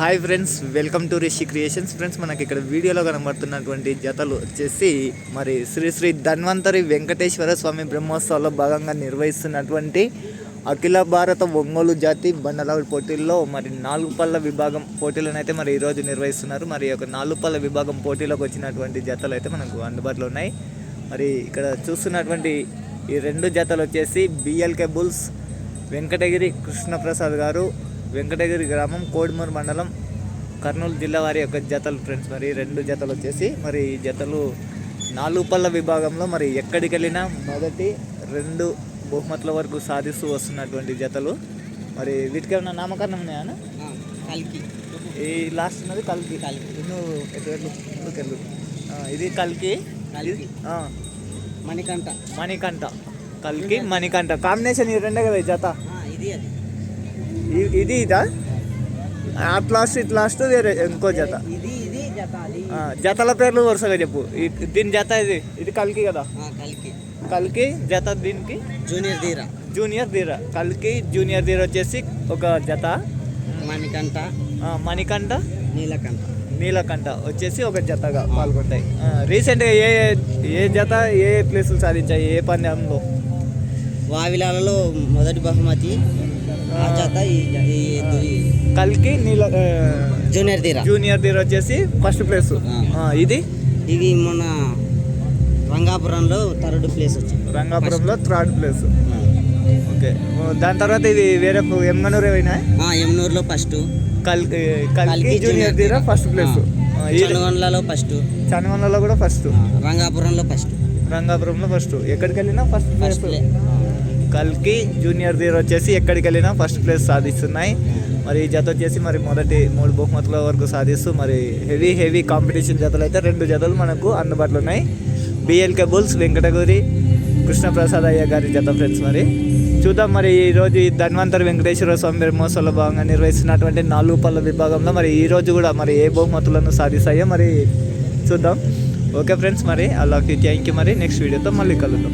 Hi friends welcome to Rishi creations. Friends మనకి ఇక్కడ వీడియోలో కనబడుతున్నటువంటి జతలు వచ్చేసి మరి శ్రీ శ్రీ ధన్వంతరి వెంకటేశ్వర స్వామి బ్రహ్మోత్సవాల్లో భాగంగా నిర్వహిస్తున్నటువంటి అఖిల భారత ఒంగోలు జాతి బండలావుడి పోటీల్లో మరి నాలుగు పళ్ళ విభాగం పోటీలను అయితే మరి ఈరోజు నిర్వహిస్తున్నారు. మరి ఒక నాలుగు పళ్ళ విభాగం పోటీలోకి వచ్చినటువంటి జతలు అయితే మనకు అందుబాటులో ఉన్నాయి. మరి ఇక్కడ చూస్తున్నటువంటి ఈ రెండు జతలు వచ్చేసి బిఎల్కే బుల్స్ వెంకటగిరి కృష్ణప్రసాద్ గారు వెంకటగిరి గ్రామం కోడిమూరు మండలం కర్నూలు జిల్లా వారి యొక్క జతలు ఫ్రెండ్స్. మరి రెండు జతలు వచ్చేసి మరి ఈ జతలు నాలుగు పళ్ళ విభాగంలో మరి ఎక్కడికి వెళ్ళినా మొదటి రెండు బహుమతుల వరకు సాధిస్తూ వస్తున్నటువంటి జతలు. మరి వీటికి ఏమైనా నామకరణం ఉన్నాయా? కలికి. ఈ లాస్ట్ ఉన్నది కల్కి. కల్కి. నువ్వు ఎటు ఇది కల్కి. మణికంఠ. మణికంఠ. కల్కి మణికంఠ. కాంబినేషన్ ఈ రెండే కదా ఈ జత? ఇది ఇదా? అట్ లాస్ట్ ఇట్ లాస్ట్ వేరే ఇంకో జత. ఆ, జతల పేర్లు వరుసగా చెప్పు. దీని జత ఇది ఇది కల్కి కదా? ఆ, కలికి. కల్కి జత దీనికి? జూనియర్ ధీర. జూనియర్ ధీర. కల్కి జూనియర్ ధీర వచ్చేసి ఒక జత. మణికంఠ. ఆ, మణికంఠ. నీలకంఠ. నీలకంఠ వచ్చేసి ఒక జతగా పాల్గొంటాయి. ఆ, రీసెంట్గా ఏ ఏ జత ఏ ప్లేసులు సాధించాయి? ఏ పందెంలో? వావిలాలలో మొదటి బహుమతి ఆ కల్కి నీల ఆ, జూనియర్ ధీర జూనియర్ ధీర వచ్చేసి ఫస్ట్ ప్లేస్. ఇది? ఇది మొన్న రంగాపురంలో థర్డ్ ప్లేస్ వచ్చింది. రంగాపురంలో థర్డ్ ప్లేస్. ఓకే. దాని తర్వాత ఇది వేరే ఎమ్గనూరు ఏమైనా ఆ, యమునూరులో ఫస్ట్. కల్కి కల్కి జూనియర్ తీరా ఫస్ట్ ప్లేస్. చనుగొండలలో ఫస్ట్. చనగొండలో కూడా ఫస్ట్. రంగాపురంలో ఫస్ట్. రంగాపురంలో ఫస్ట్. ఎక్కడికి వెళ్ళినా ఫస్ట్ ప్లేస్. కల్కి జూనియర్ తీర వచ్చేసి ఎక్కడికి వెళ్ళినా ఫస్ట్ ప్లేస్ సాధిస్తున్నాయి. మరి జత వచ్చేసి మరి మొదటి మూడు బహుమతుల వరకు సాధిస్తూ మరి హెవీ హెవీ కాంపిటీషన్ జతలు అయితే రెండు జతలు మనకు అందుబాటులో ఉన్నాయి. బిఎల్కే బుల్స్ వెంకటగిరి కృష్ణప్రసాద్ అయ్య గారి జత ఫ్రెండ్స్ మరి. చూద్దాం మరి ఈరోజు ఈ ధన్వంతరి వెంకటేశ్వర స్వామి బ్రహ్మోత్సవంలో భాగంగా నిర్వహిస్తున్నటువంటి నాలుగు పళ్ళ విభాగంలో మరి ఈరోజు కూడా మరి ఏ బహుమతులను సాధిస్తాయో మరి చూద్దాం. ఓకే ఫ్రెండ్స్ మరి అలా థ్యాంక్ యూ మరి. నెక్స్ట్ వీడియోతో మళ్ళీ కలుద్దాం.